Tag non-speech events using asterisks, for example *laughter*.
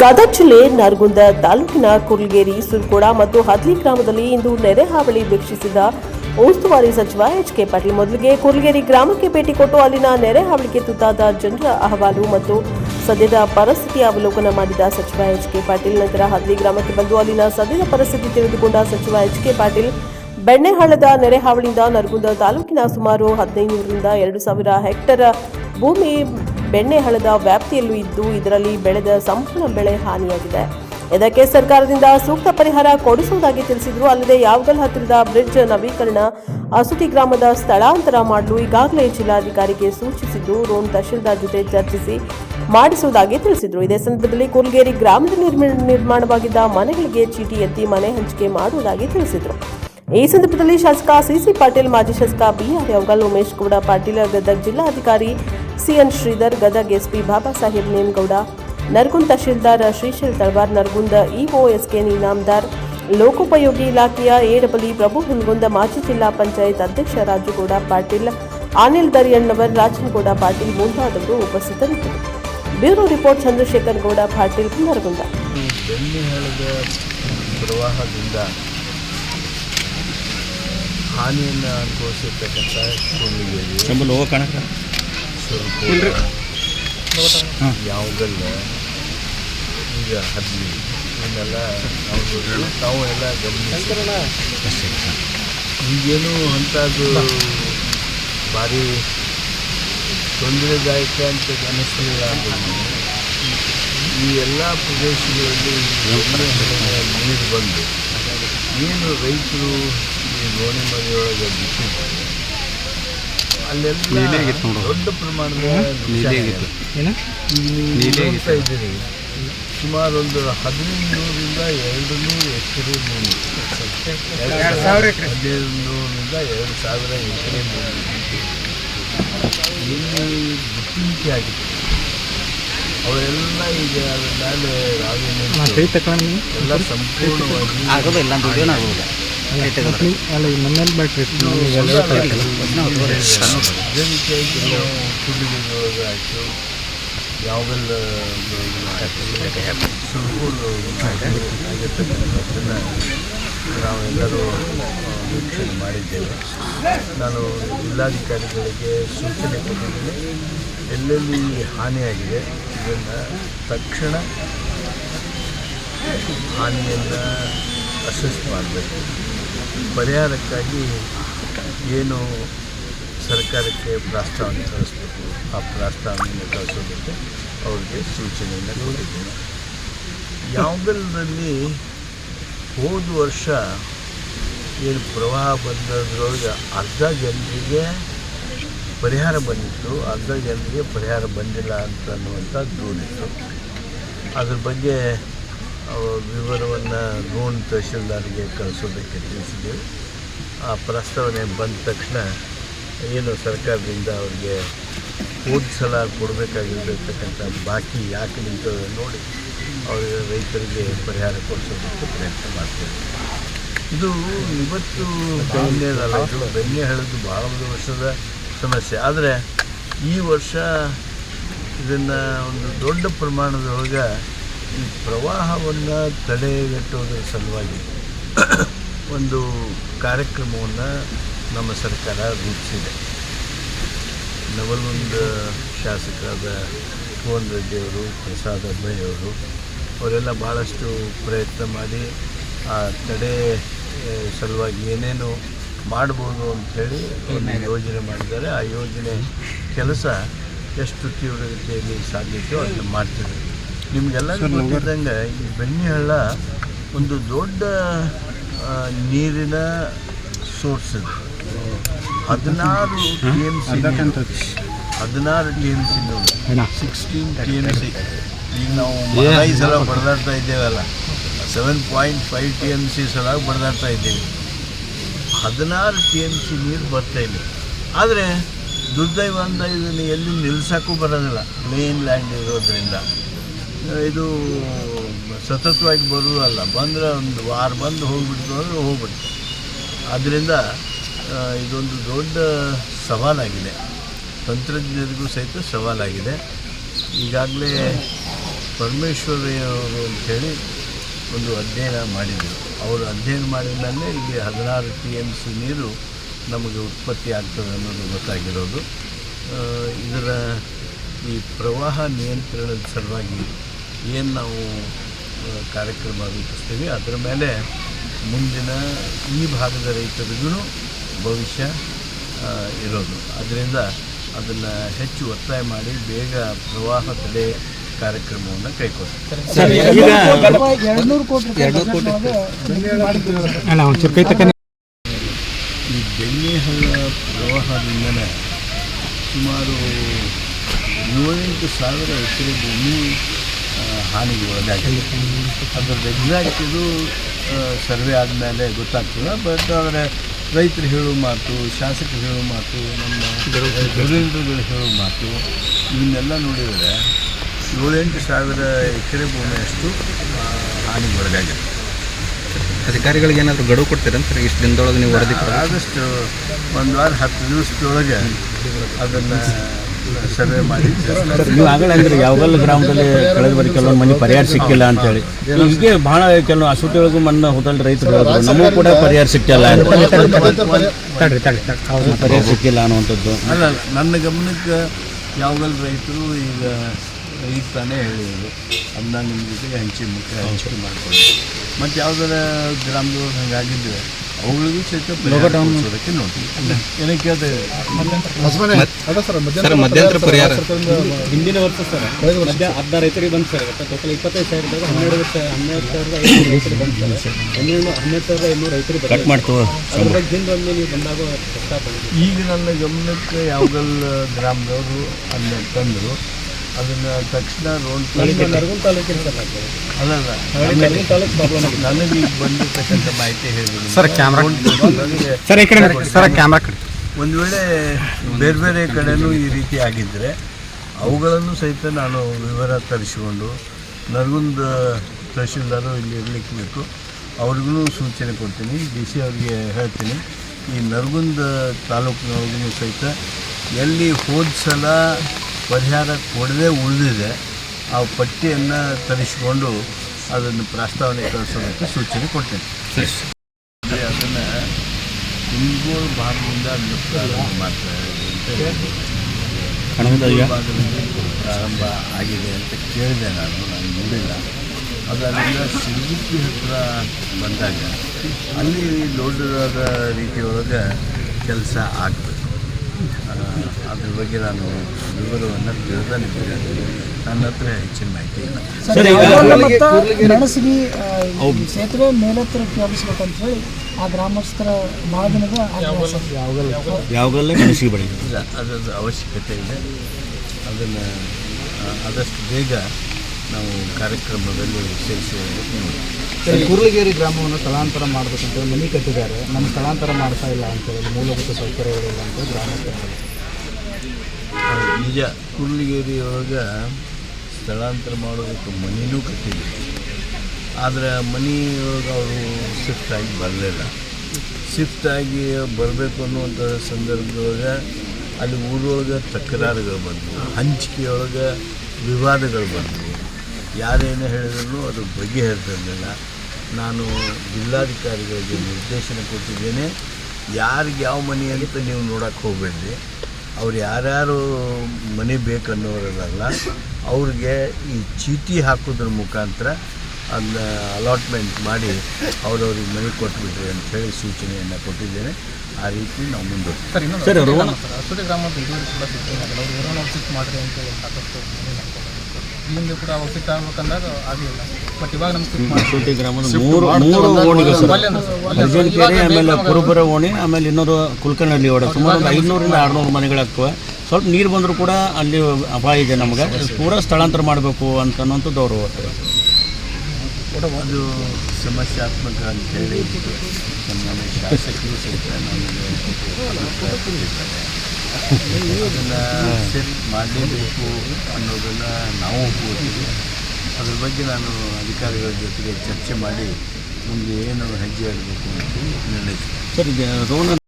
ಗದಗ ಜಿಲ್ಲೆ ನರಗುಂದ ತಾಲೂಕಿನ ಕುರ್ಲಗೇರಿ, ಸುರ್ಕೋಡ ಮತ್ತು ಹದ್ಲಿ ಗ್ರಾಮದಲ್ಲಿ ಇಂದು ನೆರೆ ಹಾವಳಿ ವೀಕ್ಷಿಸಿದ ಉಸ್ತುವಾರಿ ಸಚಿವ ಎಚ್ ಕೆ ಪಾಟೀಲ್. ಮೊದಲಿಗೆ ಕುರ್ಲಗೇರಿ ಗ್ರಾಮಕ್ಕೆ ಭೇಟಿ ಕೊಟ್ಟು ಅಲ್ಲಿನ ನೆರೆ ಹಾವಳಿಗೆ ತುತ್ತಾದ ಜನರ ಅಹವಾಲು ಮತ್ತು ಸದ್ಯದ ಪರಿಸ್ಥಿತಿ ಅವಲೋಕನ ಮಾಡಿದ ಸಚಿವ ಎಚ್ ಕೆ ಪಾಟೀಲ್. ನಂತರ ಹದ್ಲಿ ಗ್ರಾಮಕ್ಕೆ ಬಂದು ಅಲ್ಲಿನ ಸದ್ಯದ ಪರಿಸ್ಥಿತಿ ತಿಳಿದುಕೊಂಡ ಸಚಿವ ಎಚ್ ಕೆ ಪಾಟೀಲ್. ಬೆಣ್ಣೆಹಾಳದ ನೆರೆ ಹಾವಳಿಯಿಂದ ನರಗುಂದ ತಾಲೂಕಿನ ಸುಮಾರು ಹದಿನೈನೂರರಿಂದ ಎರಡು ಸಾವಿರ ಹೆಕ್ಟರ್ ಭೂಮಿ ಬೆಣ್ಣೆಹಳ್ಳದ ವ್ಯಾಪ್ತಿಯಲ್ಲೂ ಇದ್ದು ಇದರಲ್ಲಿ ಬೆಳೆದ ಸಂಪೂರ್ಣ ಬೆಳೆ ಹಾನಿಯಾಗಿದೆ. ಇದಕ್ಕೆ ಸರ್ಕಾರದಿಂದ ಸೂಕ್ತ ಪರಿಹಾರ ಕೊಡಿಸುವುದಾಗಿ ತಿಳಿಸಿದ್ರು. ಅಲ್ಲದೆ ಯಾವಗಲ್ ಹತ್ತಿರದ ಬ್ರಿಡ್ಜ್ ನವೀಕರಣ ಅಸುತಿ ಗ್ರಾಮದ ಸ್ಥಳಾಂತರ ಮಾಡಲು ಈಗಾಗಲೇ ಜಿಲ್ಲಾಧಿಕಾರಿಗೆ ಸೂಚಿಸಿದ್ದು ರೋನ್ ತಹಶೀಲ್ದಾರ್ ಜೊತೆ ಚರ್ಚಿಸಿ ಮಾಡಿಸುವುದಾಗಿ ತಿಳಿಸಿದ್ರು. ಇದೇ ಸಂದರ್ಭದಲ್ಲಿ ಕುಲ್ಗೇರಿ ಗ್ರಾಮದ ನಿರ್ಮ- ನಿರ್ಮಾಣವಾಗಿದ್ದ ಮನೆಗಳಿಗೆ ಚೀಟಿ ಎತ್ತಿ ಮನೆ ಹಂಚಿಕೆ ಮಾಡುವುದಾಗಿ ತಿಳಿಸಿದ್ರು. ಈ ಸಂದರ್ಭದಲ್ಲಿ ಶಾಸಕ ಸಿಸಿ ಪಾಟೀಲ್, ಮಾಜಿ ಶಾಸಕ ಬಿಆರ್ ಯಾವಗಲ್, ಉಮೇಶ್ ಕೂಡ ಪಾಟೀಲ್, ಗದಗ್ ಜಿಲ್ಲಾಧಿಕಾರಿ CN Shridhar Gadag SP Baba Saheb Nemagouda Naragund tahsildar Shrishail Talwar Naragund EO SK Ninamadar ಲೋಕೋಪಯೋಗಿ ಇಲಾಖೆಯ ಎಡಬಲಿ ಪ್ರಭು ಹುಲ್ಗುಂದ ಮಾಜಿ ಜಿಲ್ಲಾ ಪಂಚಾಯತ್ ಅಧ್ಯಕ್ಷ ರಾಜುಗೌಡ ಪಾಟೀಲ್ ಅನಿಲ್ ದರಿಯಣ್ಣವರ್ ರಾಜನಗೌಡ ಪಾಟೀಲ್ ಮುಂತಾದವರು ಉಪಸ್ಥಿತರಿದ್ದರು. Bureau report Chandrashekhar Gouda Patil Naragund. ಪ್ರವಾಹದಿಂದ ಹಾನಿಯನ್ನು ಅನುಭವಿಸಿರ್ತಕ್ಕಂಥ ಈಗ ಹದ್ಲಿ ಇವನ್ನೆಲ್ಲ ನಾವು ನಾವು ಎಲ್ಲ ಈಗೇನು ಅಂಥದ್ದು ಭಾರಿ ತೊಂದರೆದಾಯಕ ಅಂತ ಅನಿಸಲಿಲ್ಲ ಈ ಎಲ್ಲ ಪ್ರದೇಶಗಳಲ್ಲಿ ನೀರು ಬಂದು, ಏನು ರೈತರು ಈ ಗೋಣಿ ಮನೆಯೊಳಗೆ ಬಿಟ್ಟಿದ್ದಾರೆ? ಅಲ್ಲೆಲ್ಲ ದೊಡ್ಡ ಪ್ರಮಾಣದ ನೋಡ್ತಾ ಇದ್ದೀರಿ. ಸುಮಾರು ಒಂದು ಹದಿನೈದು ನೂರಿಂದ ಎರಡು ನೂರು ಎಕರೆ. ಭೂಮಿ ಹದಿನೈದು ನೂರಿಂದ ಎರಡು ಸಾವಿರ ಎಕರೆ ಭೂಮಿ. ಇಲ್ಲಿ ಗುತ್ತಿಗೆ ಆಗಿದೆ ಅವರೆಲ್ಲ ಈಗ ಅದರ ಮೇಲೆ ಎಲ್ಲ ಸಂಪೂರ್ಣವಾಗಿ ಆಗೋದಿಲ್ಲ ಅಲ್ಲ ಯಾವೆಲ್ಲ ನಾವೆಲ್ಲರೂ ವೀಕ್ಷಣೆ ಮಾಡಿದ್ದೇವೆ ನಾನು ಜಿಲ್ಲಾಧಿಕಾರಿಗಳಿಗೆ ಸೂಚನೆ ಕೊಟ್ಟಿದ್ದೇನೆ. ಎಲ್ಲೆಲ್ಲಿ ಹಾನಿಯಾಗಿದೆ ಇದನ್ನು ತಕ್ಷಣ ಹಾನಿಯನ್ನು ಅಸೆಸ್ ಮಾಡಬೇಕು. ಪರಿಹಾರಕ್ಕಾಗಿ ಏನು ಸರ್ಕಾರಕ್ಕೆ ಪ್ರಸ್ತಾವನೆ ಕಳಿಸ್ಬೇಕು, ಆ ಪ್ರಸ್ತಾವನೆಯನ್ನು ಕಳಿಸೋದಕ್ಕೆ ಅವ್ರಿಗೆ ಸೂಚನೆಯನ್ನು ಕೊಟ್ಟಿದ್ದೇನೆ. ಯಾವುದರಲ್ಲಿ ಹೋದ ವರ್ಷ ಏನು ಪ್ರವಾಹ ಬಂದದ್ರೊಳಗೆ ಅರ್ಧ ಜನರಿಗೆ ಪರಿಹಾರ ಬಂದಿತ್ತು, ಅರ್ಧ ಜನರಿಗೆ ಪರಿಹಾರ ಬಂದಿಲ್ಲ ಅಂತ ಅನ್ನುವಂಥ ದೂರಿತ್ತು. ಅದ್ರ ಬಗ್ಗೆ ವಿವರವನ್ನು ಗೋಣ್ ತಹಶೀಲ್ದಾರ್ಗೆ ಕಳಿಸೋದಕ್ಕೆ ತಿಳಿಸಿದ್ದೇವೆ. ಆ ಪ್ರಸ್ತಾವನೆ ಬಂದ ತಕ್ಷಣ ಏನು ಸರ್ಕಾರದಿಂದ ಅವ್ರಿಗೆ ಹೋದ ಸಲ ಕೊಡಬೇಕಾಗಿರ್ತಕ್ಕಂಥ ಬಾಕಿ ಯಾಕೆ ನಿಂತದ ನೋಡಿ ಅವರಿಗೆ ರೈತರಿಗೆ ಪರಿಹಾರ ಕೊಡಿಸೋದಕ್ಕೆ ಪ್ರಯತ್ನ ಮಾಡ್ತೇವೆ. ಇದು ಇವತ್ತು ಬೆಣ್ಣೆದಲ್ಲ ಇದು ಬೆಣ್ಣೆ ಹೇಳೋದು ಭಾಳ ಒಂದು ವರ್ಷದ ಸಮಸ್ಯೆ. ಆದರೆ ಈ ವರ್ಷ ಇದನ್ನು ಒಂದು ದೊಡ್ಡ ಪ್ರಮಾಣದೊಳಗೆ ಈ ಪ್ರವಾಹವನ್ನು ತಡೆಗಟ್ಟೋದ್ರ ಸಲುವಾಗಿ *coughs* ಒಂದು ಕಾರ್ಯಕ್ರಮವನ್ನು ನಮ್ಮ ಸರ್ಕಾರ ರೂಪಿಸಿದೆ. ನವಲಗುಂದ ಶಾಸಕರಾದ ಭುವನ್ ರೆಡ್ಡಿಯವರು, ಪ್ರಸಾದ್ ಅಬ್ಬಯ್ಯವರು ಅವರೆಲ್ಲ ಭಾಳಷ್ಟು ಪ್ರಯತ್ನ ಮಾಡಿ ಆ ತಡೆ ಸಲುವಾಗಿ ಏನೇನು ಮಾಡ್ಬೋದು ಅಂಥೇಳಿ ಒಂದು ಯೋಜನೆ ಮಾಡಿದ್ದಾರೆ. ಆ ಯೋಜನೆ ಕೆಲಸ ಎಷ್ಟು ತೀವ್ರಗತಿಯಲ್ಲಿ ಸಾಧ್ಯತೆಯೋ ಅದನ್ನು ಮಾಡ್ತೀವಿ ನಿಮಗೆಲ್ಲ ಗೊತ್ತಿದ್ದಂಗೆ ಈ ಬೆಣ್ಣೆಹಳ್ಳ ಒಂದು ದೊಡ್ಡ ನೀರಿನ ಸೋರ್ಸ್ ಇದೆ. ಹದಿನಾರು ಟಿ ಎಂ ಸಿ ಹದಿನಾರು T M C sixteen T M C ಈಗ ನಾವು ಈ ಸಲ ಬಡದಾಡ್ತಾ ಇದ್ದೇವಲ್ಲ. Seven point five T M C ಸಲ ಬಡ್ದಾಡ್ತಾ ಇದ್ದೇವೆ. ಹದಿನಾರು ಟಿ ಎಂ ಸಿ ನೀರು ಬರ್ತಾ ಇದೆ. ಆದರೆ ದುರ್ದೈವ ಅಂತ ಇದನ್ನು ಎಲ್ಲಿ ನಿಲ್ಸೋಕ್ಕೂ ಬರೋದಿಲ್ಲ. ಪ್ಲೇನ್ ಲ್ಯಾಂಡ್ ಇರೋದ್ರಿಂದ. ಇದು ಸತತವಾಗಿ ಬರುವುದಲ್ಲ ಬಂದರೆ ಒಂದು ವಾರ ಬಂದು ಹೋಗ್ಬಿಡ್ತು ಅಂದರೆ ಹೋಗ್ಬಿಡ್ತು. ಆದ್ದರಿಂದ ಇದೊಂದು ದೊಡ್ಡ ಸವಾಲಾಗಿದೆ. ತಂತ್ರಜ್ಞರಿಗೂ ಸಹಿತ ಸವಾಲಾಗಿದೆ. ಈಗಾಗಲೇ ಪರಮೇಶ್ವರಿಯವರು ಅಂಥೇಳಿ ಒಂದು ಅಧ್ಯಯನ ಮಾಡಿದರು. ಅವರು ಅಧ್ಯಯನ ಮಾಡಿದ ಮೇಲೆ ಇಲ್ಲಿ ಹದಿನಾರು ಟಿ ಎಂ ಸಿ ನೀರು ನಮಗೆ ಉತ್ಪತ್ತಿ ಆಗ್ತದೆ ಅನ್ನೋದು ಗೊತ್ತಾಗಿರೋದು. ಇದರ ಈ ಪ್ರವಾಹ ನಿಯಂತ್ರಣದ ಸಲುವಾಗಿ ಏನು ನಾವು ಕಾರ್ಯಕ್ರಮ ರೂಪಿಸ್ತೀವಿ ಅದರ ಮೇಲೆ ಮುಂದಿನ ಈ ಭಾಗದ ರೈತರಿಗೂ ಭವಿಷ್ಯ ಇರೋದು. ಅದರಿಂದ ಅದನ್ನು ಹೆಚ್ಚು ಒತ್ತಾಯ ಮಾಡಿ ಬೇಗ ಪ್ರವಾಹ ತಡೆ ಕಾರ್ಯಕ್ರಮವನ್ನು ಕೈಗೊಳ್ಳುತ್ತೆ ಈ ಬೆಣ್ಣೆಹಳ್ಳ ಪ್ರವಾಹದಿಂದನೇ ಸುಮಾರು ಏಳೆಂಟು ಸಾವಿರ ಎಕರೆ ಭೂಮಿ ಹಾನಿಗೆ ಒಳಗಾಗಿದೆ ಅದ್ರದ್ದು ಎಕ್ಸಾಕ್ಟ್ ಇದು ಸರ್ವೆ ಆದಮೇಲೆ ಗೊತ್ತಾಗ್ತದೆ ಬಟ್ ಆದರೆ ರೈತರು ಹೇಳುವ ಮಾತು ಶಾಸಕರು ಹೇಳುವ ಮಾತು ನಮ್ಮ ಗವರ್ನರ್ಗಳು ಹೇಳೋ ಮಾತು ಇವನ್ನೆಲ್ಲ ನೋಡಿದರೆ ಏಳೆಂಟು ಸಾವಿರ ಎಕರೆ ಭೂಮಿಯಷ್ಟು ಹಾನಿಗೆ ಒಳಗಾಗಿದೆ ಅಧಿಕಾರಿಗಳಿಗೆ ಏನಾದರೂ ಗಡುವು ಕೊಡ್ತೀರಂತ ಇಷ್ಟು ದಿನದೊಳಗೆ ನೀವು ವರದಿ ಆದಷ್ಟು ಒಂದು ವಾರ ಹತ್ತು ದಿವಸದೊಳಗೆ ಅದನ್ನು ಸರ್ವೆ ಮಾಡಿ ನೀವು ಆಗಲೇ ಅಂದ್ರೆ ಯಾವಾಗಲ್ಲ ಗ್ರಾಮದಲ್ಲಿ ಕಳೆದ ಬಾರಿ ಕೆಲವೊಂದು ಮನೆ ಪರಿಹಾರ ಸಿಕ್ಕಿಲ್ಲ ಅಂತೇಳಿ. ಹೀಗೆ ಬಹಳ ಕೆಲವು ಅಸೂಟಿಗಳಿಗೂ ಮಣ್ಣು ಹೋದಲ್ಲಿ ರೈತರು ನಮಗೂ ಕೂಡ ಪರಿಹಾರ ಸಿಕ್ಕಿಲ್ಲ ಅಂತ ಪರಿಹಾರ ಸಿಕ್ಕಿಲ್ಲ ಅನ್ನುವಂಥದ್ದು. ಅಲ್ಲ ನನ್ನ ಗಮನಕ್ಕೆ ಯಾವಾಗಲ್ಲ ರೈತರು ಈಗ ಈಗ ತಾನೇ ಹೇಳಿದ್ರು ಅದನ್ನ ನಿಮ್ಮ ಜೊತೆಗೆ ಹಂಚಿ ಮುಖ್ಯ ಹಂಚಿಕೆ ಮಾಡ್ಕೊಳ್ಳಿ. ಮತ್ತು ಯಾವ್ದಾರ ಗ್ರಾಮದವ್ರು ಹಂಗಾಗಿದ್ದರೆ ಅವುಗಳಿಗೂ ಸಹಿತ ಪರಿಹಾರ ಕೊಡ್ಸೋದಕ್ಕೆ ನೋಡಿ ಏನಕ್ಕೆ ಕೇಳ್ತಾ ಸರ್ ಮಧ್ಯಂತರ ಪರಿಹಾರ. ಹಿಂದಿನ ವರ್ಷ ಸರ್. ಮಧ್ಯ ಹದಿನಾರು ರೈತರಿಗೆ ಬಂತು ಸರ್. ಟೋಟಲ್ ಇಪ್ಪತ್ತೈದು ಸಾವಿರದಾಗ ಹನ್ನೆರಡು ವರ್ಷ ಹನ್ನೆರಡು ಸಾವಿರದ ಐನೂರು ರೈತರಿಗೆ ಬಂತು ಸರ್. ಹನ್ನೆರಡು ಹನ್ನೆರಡು ಸಾವಿರದ ಐನೂರು ರೈತರಿಗೆ ಕಟ್ ಮಾಡ್ತೀವಿ ಅದ್ರ ಬಗ್ಗೆ ಹಿಂದೊಮ್ಮೆ ನೀವು ಬಂದಾಗ ಕಷ್ಟ. ಈಗ ನನ್ನ ಗಮನಕ್ಕೆ ಯಾವಾಗಲ್ಲ ಗ್ರಾಮದವರು ಅಲ್ಲಿ ತಂದರು ಅದನ್ನು ತಕ್ಷಣ ರೋಡ್ ಆಗಿದೆ. ನನಗೆ ಈಗ ಬಂದಿರತಕ್ಕಂಥ ಮಾಹಿತಿ ಹೇಳಿದ್ರು ಸರ್, ಕ್ಯಾಮ್ರಾ. ಸರ್ ಈ ಕಡೆ ಸರ್ ಕ್ಯಾಮ್ರಾ ಕಡೆ. ಒಂದು ವೇಳೆ ಬೇರೆ ಬೇರೆ ಕಡೆನೂ ಈ ರೀತಿ ಆಗಿದ್ದರೆ ಅವುಗಳನ್ನು ಸಹಿತ ನಾನು ವಿವರ ತರಿಸಿಕೊಂಡು ನರಗುಂದ ತಹಶೀಲ್ದಾರು ಇಲ್ಲಿ ಇರಲಿಕ್ಕೆ ಬೇಕು. ಅವ್ರಿಗೂ ಸೂಚನೆ ಕೊಡ್ತೀನಿ. ಡಿ ಸಿ ಅವರಿಗೆ ಹೇಳ್ತೀನಿ. ಈ ನರಗುಂದ ತಾಲೂಕಿನವ್ರಿಗೂ ಸಹಿತ ಎಲ್ಲಿ ಹೋದ ಸಲ ಪರಿಹಾರ ಕೊಡದೆ ಉಳಿದಿದೆ ಆ ಪಟ್ಟಿಯನ್ನು ತರಿಸಿಕೊಂಡು ಅದನ್ನು ಪ್ರಸ್ತಾವನೆ ಕಳಿಸೋದಕ್ಕೆ ಸೂಚನೆ ಕೊಡ್ತೇನೆ. ಅದನ್ನು ಕುಂದಗೋಳ ಭಾಗದಿಂದ ಪ್ರಾರಂಭ ಮಾಡ್ತಾರೆ ಆಗಿದೆ ಅಂತ ಕೇಳಿದೆ ನಾನು ನಾನು ನೋಡಿಲ್ಲ. ಅದರಿಂದ ಸಿರುಗುಪ್ಪಿ ಹತ್ರ ಬಂದಾಗ ಅಲ್ಲಿ ದೊಡ್ಡದಾದ ರೀತಿಯೊಳಗೆ ಕೆಲಸ ಆಗಬೇಕು ಅದ್ರ ಬಗ್ಗೆ ನಾನು ವಿವರವನ್ನು ತಿಳಿದಿದ್ದೇನೆ ನನ್ನ ಹತ್ರ ಹೆಚ್ಚಿನ ಮಾಹಿತಿ ಇಲ್ಲ. ಸರ್ ಈಗ ಮೆಣಸಿಗೆ ಸೇತುವೆ ಮೇಲೆತ್ತರ ಕೇಳಿಸ್ಬೇಕಂತ ಹೇಳಿ ಆ ಗ್ರಾಮಸ್ಥರ ಭಾಳ ದಿನದ. ಯಾವಾಗಲೇ ಮೆಣಸಿಗೆ ಬೆಳಿ ಇಲ್ಲ ಅದರ ಅವಶ್ಯಕತೆ ಇದೆ. ಅದನ್ನು ಆದಷ್ಟು ಬೇಗ ನಾವು ಕಾರ್ಯಕ್ರಮದಲ್ಲಿ ಸೇರಿಸಿ ನೋಡಿ ಕೂರ್ಲಗೇರಿ ಗ್ರಾಮವನ್ನು ಸ್ಥಳಾಂತರ ಮಾಡಬೇಕಂತ ಮನೆ ಕಟ್ಟಿದ್ದಾರೆ. ನಮ್ಮ ಸ್ಥಳಾಂತರ ಮಾಡ್ತಾ ಇಲ್ಲ ಅಂತ ಹೇಳಿ ಮೂಲಭೂತ ಸೌಕರ್ಯಗಳಿಲ್ಲ ಅಂತ ಗ್ರಾಮಸ್ಥರು ನಿಜ. ಕುರ್ಲಗೇರಿ ಒಳಗೆ ಸ್ಥಳಾಂತರ ಮಾಡೋದಕ್ಕೆ ಮನಿನೂ ಕಟ್ಟಿದ್ವಿ ಆದರೆ ಮನಿ ಒಳಗೆ ಅವರು ಶಿಫ್ಟ್ ಆಗಿ ಬರಲಿಲ್ಲ. ಶಿಫ್ಟ್ ಆಗಿ ಬರಬೇಕು ಅನ್ನುವಂಥ ಸಂದರ್ಭದೊಳಗೆ ಅಲ್ಲಿ ಊರೊಳಗೆ ತಕರಾರುಗಳು ಬಂದವು. ಹಂಚಿಕೆಯೊಳಗೆ ವಿವಾದಗಳು ಬಂದವು. ಯಾರೇನೇ ಹೇಳಿದ್ರು ಅದು ಬಗೆಹರಿದಿರಲಿಲ್ಲ ನಾನು ಜಿಲ್ಲಾಧಿಕಾರಿಗಳಿಗೆ ನಿರ್ದೇಶನ ಕೊಟ್ಟಿದ್ದೇನೆ. ಯಾರಿಗೆ ಯಾವ ಮನೆ ಅಂತ ನೀವು ನೋಡೋಕ್ಕೆ ಹೋಗಬೇಡ್ರಿ. ಅವ್ರು ಯಾರ್ಯಾರು ಮನೆ ಬೇಕನ್ನೋರಲ್ಲ ಅವ್ರಿಗೆ ಈ ಚೀಟಿ ಹಾಕೋದ್ರ ಮುಖಾಂತರ ಅದನ್ನ ಅಲಾಟ್ಮೆಂಟ್ ಮಾಡಿ ಅವ್ರವ್ರಿಗೆ ಮನೆ ಕೊಟ್ಬಿಟ್ರಿ ಅಂತ ಹೇಳಿ ಸೂಚನೆಯನ್ನು ಕೊಟ್ಟಿದ್ದೇನೆ. ಆ ರೀತಿ ನಾವು ಮುಂದೆ ಸರಿ ಗ್ರಾಮದ ಮಾಡಿರಿ ಅಂತ ಹೇಳಿ ಸಾಕಷ್ಟು ಇಲ್ಲಿಂದ ಕೂಡ ಔಷಧಿ ಆಗ್ಬೇಕಂದಾಗ ಆಗಲಿಲ್ಲ. ಬಟ್ ಇವಾಗ ನಮ್ಗೆ ಆಮೇಲೆ ಕುರುಬರ ಓಣಿ ಆಮೇಲೆ ಇನ್ನೂರು ಕುಲ್ಕನಹಳ್ಳಿ ಓಡ ಸುಮಾರು ಒಂದು ಐನೂರಿಂದ ಆರುನೂರು ಮನೆಗಳಾಗ್ತವೆ ಸ್ವಲ್ಪ ನೀರು ಬಂದರೂ ಕೂಡ ಅಲ್ಲಿ ಅಪಾಯ ಇದೆ ನಮಗೆ. ಪೂರ ಸ್ಥಳಾಂತರ ಮಾಡಬೇಕು ಅಂತ ಅನ್ನೋಂಥದ್ದು ಅವರು ಅದು ಸಮಸ್ಯಾತ್ಮಕ ಅಂತೇಳಿ ನಮ್ಮ ಶಾಸಕರು ಸಹಿತ ನಮಗೆ. ಅದನ್ನು ಸರಿ ಮಾಡಲೇಬೇಕು ಅನ್ನೋದನ್ನು ನಾವು ಹೋಗೋದು ಅದ್ರ ಬಗ್ಗೆ ನಾನು ಅಧಿಕಾರಿಗಳ ಜೊತೆಗೆ ಚರ್ಚೆ ಮಾಡಿ ಮುಂದೆ ಏನು ಹೆಜ್ಜೆ ಇಡಬೇಕು ಅಂತ ನಿರ್ಣಯಿಸ್ತೀನಿ ಸರ್, ಈಗ ರೋಣ